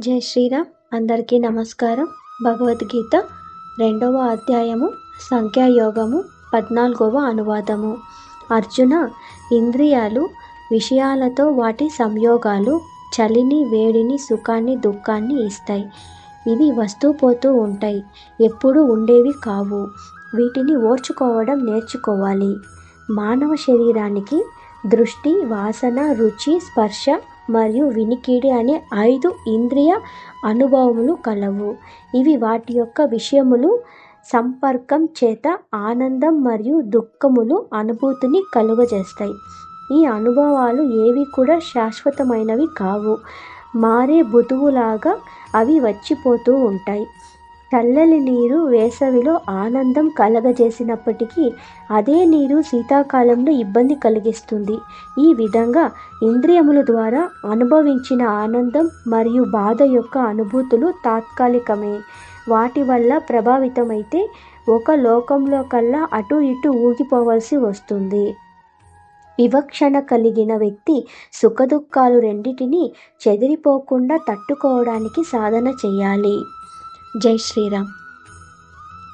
జై శ్రీరామ్. అందరికీ నమస్కారం. భగవద్గీత రెండవ అధ్యాయము సంఖ్యాయోగము పద్నాలుగవ అనువాదము. అర్జున ఇంద్రియాలు విషయాలతో వాటి సంయోగాలు చలిని వేడిని సుఖాన్ని దుఃఖాన్ని ఇస్తాయి. ఇవి వస్తూ పోతూ ఉంటాయి. ఎప్పుడూ ఉండేవి కావు. వీటిని ఓర్చుకోవడం నేర్చుకోవాలి. మానవ శరీరానికి దృష్టి వాసన రుచి స్పర్శ మరియు వినికిడి అనే ఐదు ఇంద్రియ అనుభవములు కలవు. ఇవి వాటి యొక్క విషయములు సంపర్కం చేత ఆనందం మరియు దుఃఖములు అనుభూతిని కలుగజేస్తాయి. ఈ అనుభవాలు ఏవి కూడా శాశ్వతమైనవి కావు. మారే బుధువులాగా అవి వచ్చిపోతూ ఉంటాయి. చల్లని నీరు వేసవిలో ఆనందం కలగజేసినప్పటికీ అదే నీరు శీతాకాలంలో ఇబ్బంది కలిగిస్తుంది. ఈ విధంగా ఇంద్రియముల ద్వారా అనుభవించిన ఆనందం మరియు బాధ యొక్క అనుభూతులు తాత్కాలికమే. వాటి వల్ల ప్రభావితమైతే ఒక లోకంలో కల్లా అటు ఇటు ఊగిపోవలసి వస్తుంది. వివక్షణ కలిగిన వ్యక్తి సుఖదుఖాలు రెండింటినీ చెదిరిపోకుండా తట్టుకోవడానికి సాధన చేయాలి. జై శ్రీరామ్